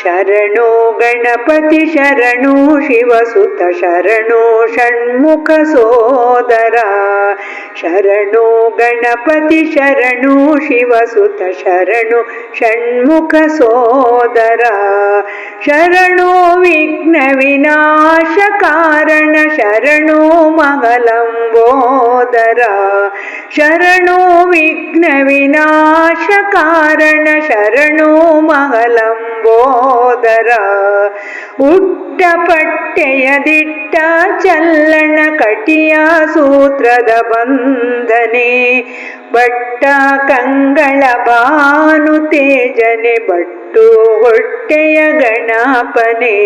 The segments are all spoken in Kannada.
शरणो गणपति शरणो शिवसुत शरणो षण्मुख सोदरा। शरणो गणपति शरणो शिवसुत शरणो षण्मुख सोदरा। शरणो विघ्नविनाशकारण शरणो मङ्गलम्बोदरा। शरणो विघ्नविनाशकारण शरणो ಮಗಲಂಬೋದರ ಶರಣೋ ವಿಘ್ನ ವಿನಾಶ ಕಾರಣ ಶರಣೋ ಮಗಲಂಬೋದರ ಉಟ್ಟ ಪಟ್ಟೆಯ ದಿಟ್ಟ ಚಲ್ಲಣ ಕಟಿಯ ಸೂತ್ರದ ಬಂಧನೆ, ಬಟ್ಟ ಕಂಗಳ ಭಾನು ತೇಜನೆ, ಬಟ್ಟು ಹೊಟ್ಟೆಯ ಗಣಪನೆ,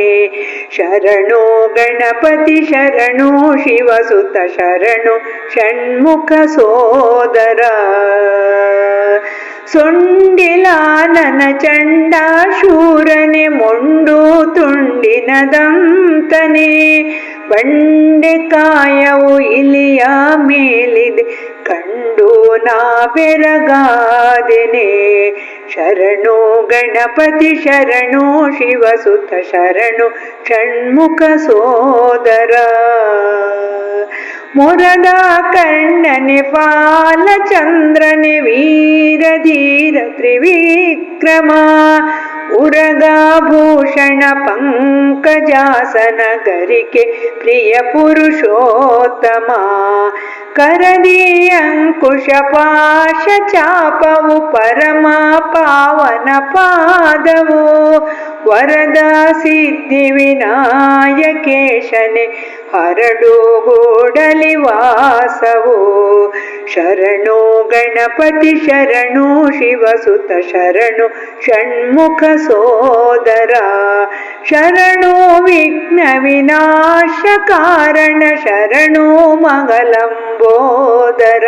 ಶರಣೋ ಗಣಪತಿ ಶರಣು ಶಿವಸುತ ಶರಣು ಷಣ್ಮುಖ ಸೋದರ. ಸೊಂಡಿಲಾನನ ಚಂಡ ಶೂರನೆ ಮೊಂಡು ತುಂಡಿನ ದಂತನೆ. ಬಂಡೆಕಾಯವು ಇಲಿಯ ಮೇಲಿದೆ, ಕಂಡು ನಾ ಬೆರಗಾದೆನೆ ಶರಣು ಗಣಪತಿ ಶರಣು ಶಿವಸುತ ಶರಣು ಷಣ್ಮುಖ ಸೋದರ. ಮೊರದ ಕರ್ಣನೆ ವೀರ ಧೀರ ತ್ರಿವಿಕ್ರಮ ಉರಗಾಭೂಷಣ ಪಂಕಜಾಸನ ಗರಿಕೆ ಪ್ರಿಯ ಪುರುಷೋತ್ತಮ ಕರದಿ ಅಂಕುಶ ಪಾಶ ಚಾಪವು ಪರಮ ಪಾವನ ಪಾದವು, ವರದ ಸಿದ್ಧಿ ವಿನಾಯಕೇಶನೆ ಹರಡು ಗೂಡಲಿ ವಾಸವು, ಶರಣು ಗಣಪತಿ ಶರಣು ಶಿವಸುತ ಶರಣು ಷಣ್ಮುಖ ಸೋದರ. ಶರಣು ವಿಘ್ನ ವಿನಾಶ ಕಾರಣ, ಶರಣು ಮಗಲಂಬೋದರ.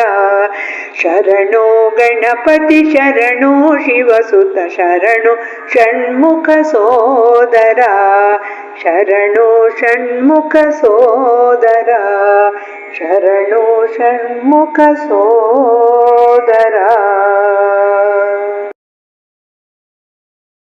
शरणो गणपति शरणो शिवसुत शरणो षण्मुख सोदरा। शरणो षण्मुख सोदरा। शरणो षण्मुख सोदरा।